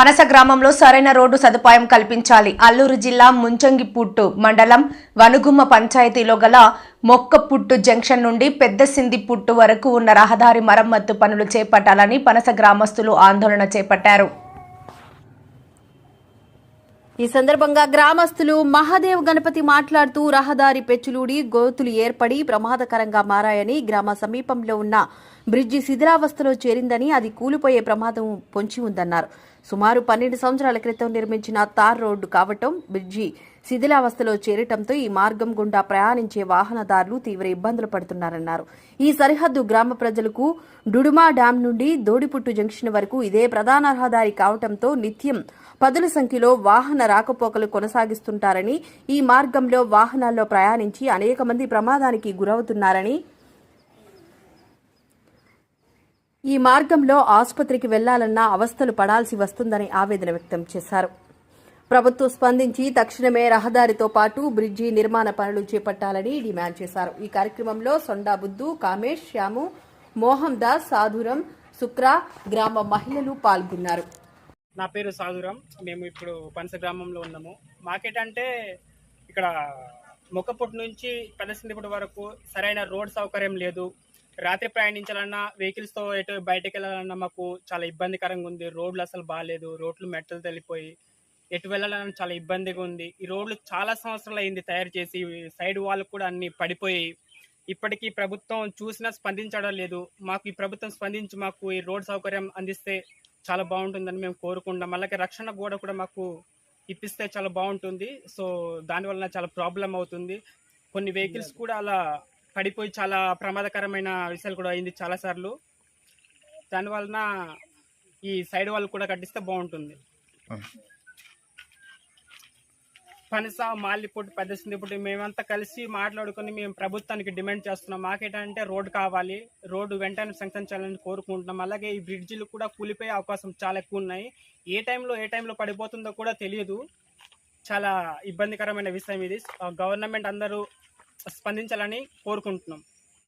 పనస గ్రామంలో సరైన రోడ్డు సదుపాయం కల్పించాలి. అల్లూరు జిల్లా ముంచంగిపుట్టు మండలం వనుగుమ్మ పంచాయతీలో గల మొక్కపుట్టు జంక్షన్ నుండి పెద్ద సిందిపుట్టు వరకు ఉన్న రహదారి మరమ్మత్తు పనులు చేపట్టాలని పనస గ్రామస్తులు ఆందోళన చేపట్టారు. ఈ సందర్భంగా గ్రామస్తులు మహాదేవ్ గణపతి మాట్లాడుతూ రహదారి పెచ్చులూడి గోతులు ఏర్పడి ప్రమాదకరంగా మారాయని గ్రామ సమీపంలో ఉన్న బ్రిడ్జి శిథిలావస్థలో చేరిందని అది కూలిపోయే ప్రమాదం పొంచి ఉందన్నారు. సుమారు పన్నెండు సంవత్సరాల క్రితం నిర్మించిన తార్ రోడ్డు కావటం బ్రిడ్జి శిథిలావస్థలో చేరటంతో ఈ మార్గం గుండా ప్రయాణించే వాహనదారులు తీవ్ర ఇబ్బందులు పడుతున్నారన్నారు. ఈ సరిహద్దు గ్రామ ప్రజలకు డుడుమా డ్యాం నుండి దోడిపుట్టు జంక్షన్ వరకు ఇదే ప్రధాన రహదారి కావటంతో నిత్యం పదుల సంఖ్యలో వాహన రాకపోకలు కొనసాగిస్తుంటారని ఈ మార్గంలో వాహనాల్లో ప్రయాణించి అనేక మంది ప్రమాదానికి గురవుతున్నారని ఈ మార్గంలో ఆసుపత్రికి వెళ్ళాలన్నా అవస్థలు పడాల్సి వస్తుందని ఆవేదన వ్యక్తం చేశారు. ప్రభుత్వం స్పందించి తక్షణమే రహదారితో పాటు బ్రిడ్జి నిర్మాణ పనులు చేపట్టాలని డిమాండ్ చేశారు. ఈ కార్యక్రమంలో సొండా బుద్దు కామేష్ శ్యాము మోహన్ దాస్ సాధురం శుక్ర గ్రామ మహిళలు పాల్గొన్నారు. నా పేరు సాధురం. మేము ఇప్పుడు పనస గ్రామంలో ఉన్నాము. మార్కెట్ అంటే ఇక్కడ మొక్కపుట్టు నుంచి పెదసిందిపుడు వరకు సరైన రోడ్ సౌకర్యం లేదు. రాత్రి ప్రయాణించాలన్నా వెహికల్స్తో ఎటు బయటకు వెళ్ళాలన్నా మాకు చాలా ఇబ్బందికరంగా ఉంది. రోడ్లు అసలు బాగాలేదు రోడ్లు మెట్టలు తెలిపోయి ఎటు వెళ్ళాలన్నా చాలా ఇబ్బందిగా ఉంది. ఈ రోడ్లు చాలా సంవత్సరాలు అయింది తయారు చేసి సైడ్ వాళ్ళు కూడా అన్ని పడిపోయి ఇప్పటికీ ప్రభుత్వం చూసినా స్పందించడం లేదు. మాకు ఈ ప్రభుత్వం స్పందించి మాకు ఈ రోడ్ సౌకర్యం అందిస్తే చాలా బాగుంటుందని మేము కోరుకుంటాం అలాగే రక్షణ గోడ కూడా మాకు ఇప్పిస్తే చాలా బాగుంటుంది. సో దానివల్ల చాలా ప్రాబ్లం అవుతుంది. కొన్ని వెహికల్స్ కూడా అలా పడిపోయి చాలా ప్రమాదకరమైన విషయాలు కూడా అయింది చాలా సార్లు దానివలన ఈ సైడ్ వాళ్ళు కూడా కట్టిస్తే బాగుంటుంది. పనస మాలిపుట్టు పెద్ద సిందిపుట్టు మేమంతా కలిసి మాట్లాడుకొని మేము ప్రభుత్వానికి డిమాండ్ చేస్తున్నాం. మాకేంటంటే రోడ్డు కావాలి రోడ్డు వెంటనే శాంక్షన్ చేయాలని కోరుకుంటున్నాం. అలాగే ఈ బ్రిడ్జిలు కూడా కూలిపోయే అవకాశం చాలా ఎక్కువ ఉన్నాయి. ఏ టైంలో ఏ టైంలో పడిపోతుందో కూడా తెలియదు. చాలా ఇబ్బందికరమైన విషయం ఇది. గవర్నమెంట్ అందరూ స్పందించాలని కోరుకుంటున్నాం.